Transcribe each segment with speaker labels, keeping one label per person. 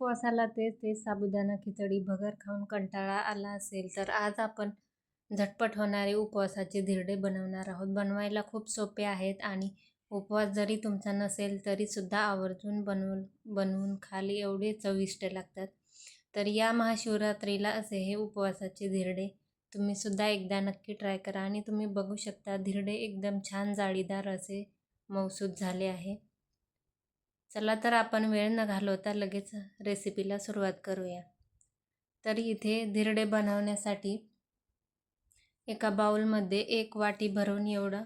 Speaker 1: उपवासाला तेच तेच साबुदाणा खिचडी भगर खाऊन कंटाळा आला असेल तर आज आपण झटपट होणारे उपवासाचे धिरडे बनवणार आहोत. बनवायला खूप सोपे आहेत आणि उपवास जरी तुमचा नसेल तरीसुद्धा आवर्जून बनवून बनवून खाली एवढे चविष्ट लागतात. तर या महाशिवरात्रीला असे हे उपवासाचे धिरडे तुम्हीसुद्धा एकदा नक्की ट्राय करा आणि तुम्ही बघू शकता धिरडे एकदम छान जाळीदार असे मौसूद झाले आहे. चला तर आपण वेळ न घालवता लगेच रेसिपीला सुरुवात करूया. तर इथे धिरडे बनवण्यासाठी एका बाउलमध्ये एक वाटी भरून एवढं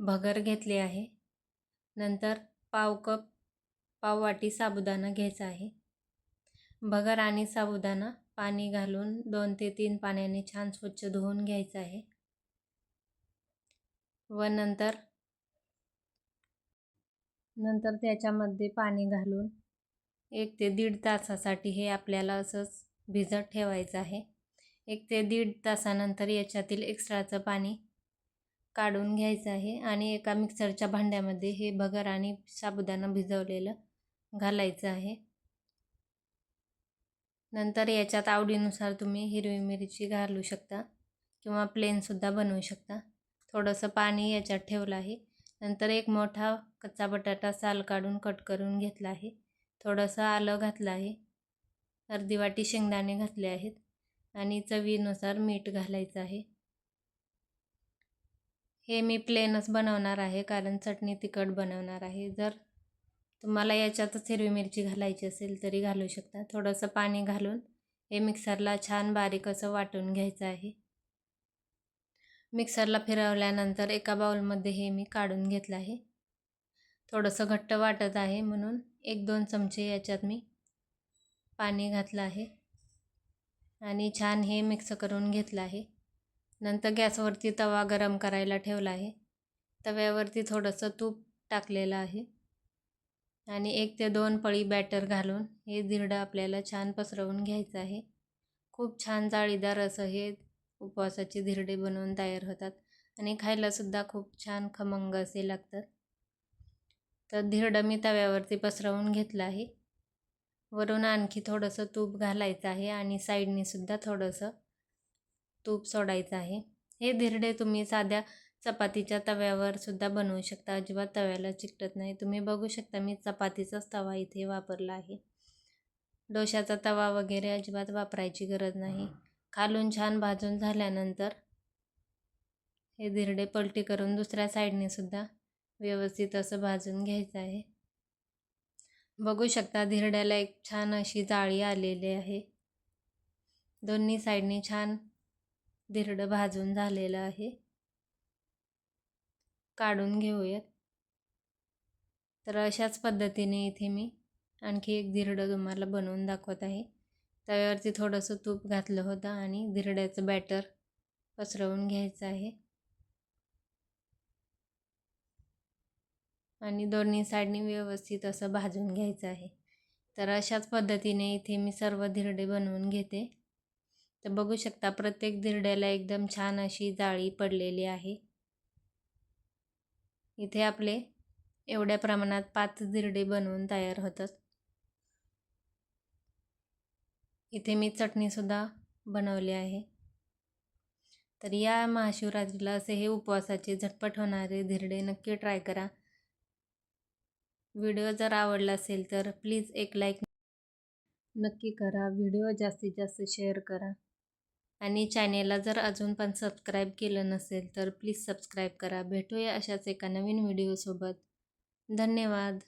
Speaker 1: भगर घेतले आहे. नंतर पाव कप पाव वाटी साबुदाणा घ्यायचा आहे. भगर आणि साबुदाणा पाणी घालून दोन ते तीन पाण्याने छान स्वच्छ धुवून घ्यायचं आहे. व नंतर नंतर त्याच्यामध्ये पाणी घालून एक ते दीड तासासाठी हे आपल्याला असंच भिजत ठेवायचं आहे. एक ते दीड तासानंतर याच्यातील एक्स्ट्राचं पाणी काढून घ्यायचं आहे आणि एका मिक्सरच्या भांड्यामध्ये हे भगर आणि साबुदाणा भिजवलेलं घालायचं आहे. नंतर याच्यात आवडीनुसार तुम्ही हिरवी मिरची घालू शकता किंवा प्लेनसुद्धा बनवू शकता. थोडंसं पाणी याच्यात ठेवलं आहे. नंतर एक मोठा कच्चा बटाटा साल काढून कट करून घेतला आहे. थोडंसं आलं घातलं आहे. अर्धी वाटी शेंगदाणे घातले आहेत आणि चवीनुसार मीठ घालायचं आहे. हे मी प्लेनच बनवणार आहे कारण चटणी तिखट बनवणार आहे. जर तुम्हाला याच्यातच हिरवी मिरची घालायची असेल तरी घालू शकता. थोडंसं पाणी घालून हे मिक्सरला छान बारीक असं वाटून घ्यायचं आहे. मिक्सरला फिरवल्यानंतर एका बाउलमध्ये हे मी काढून घेतलं आहे. थोडंसं घट्ट वाटत आहे म्हणून एक दोन चमचे याच्यात मी पाणी घातलं आहे. आणि छान हे मिक्स करून घेतलं आहे. नंतर गॅसवरती तवा गरम करायला ठेवला आहे. तव्यावरती थोडंसं तूप टाकलेलं आहे. आणि एक ते दोन पळी बॅटर घालून हे धिरडं आपल्याला छान पसरवून घ्यायचं आहे. खूप छान जाळीदार असं हे उपवासाचे धिरडे बनवून तयार होतात आणि खायलासुद्धा खूप छान खमंग असे लागतात. तर धिरडं मी तव्यावरती पसरवून घेतलं आहे. वरून आणखी थोडंसं तूप घालायचं आहे आणि साईडनेसुद्धा थोडंसं तूप सोडायचं आहे. हे धिरडे तुम्ही साध्या चपातीच्या तव्यावर सुद्धा बनवू शकता. अजिबात तव्याला चिकटत नाही. तुम्ही बघू शकता मी चपातीचाच तवा इथे वापरला आहे. डोशाचा तवा वगैरे अजिबात वापरायची गरज नाही. खालून छान भाजून झाल्यानंतर हे धिरडे पलटी करून दुसऱ्या साईडने सुद्धा व्यवस्थित असं भाजून घ्यायचं आहे. बघू शकता धिरड्याला एक छान अशी जाळी आलेली आहे. दोन्ही साईडने छान धिरडं भाजून झालेलं आहे. काढून घेऊयात. तर अशाच पद्धतीने इथे मी आणखी एक धिरडं तुम्हाला बनवून दाखवत आहे. तव्यावरती थोडंसं तूप घातलं होतं आणि धिरड्याचं बॅटर पसरवून घ्यायचं आहे. आणि दोन्ही साईडनी व्यवस्थित असं भाजून घ्यायचं आहे. तर अशाच पद्धतीने इथे मी सर्व धिरडे बनवून घेते. तर बघू शकता प्रत्येक धिरड्याला एकदम छान अशी जाळी पडलेली आहे. इथे आपले एवढ्या प्रमाणात पाच धिरडे बनवून तयार होतात. इथे मी चटणीसुद्धा बनवली आहे. तर या महाशिवरात्रीला असे हे उपवासाचे झटपट होणारे धिरडे नक्की ट्राय करा. व्हिडिओ जर आवडला असेल तर प्लीज एक लाईक नक्की करा. व्हिडिओ जास्तीत जास्त शेअर करा. आणि चॅनेलला जर अजून पण सबस्क्राईब केलं नसेल तर प्लीज सबस्क्राईब करा. भेटूया अशाच एका नवीन व्हिडिओसोबत धन्यवाद.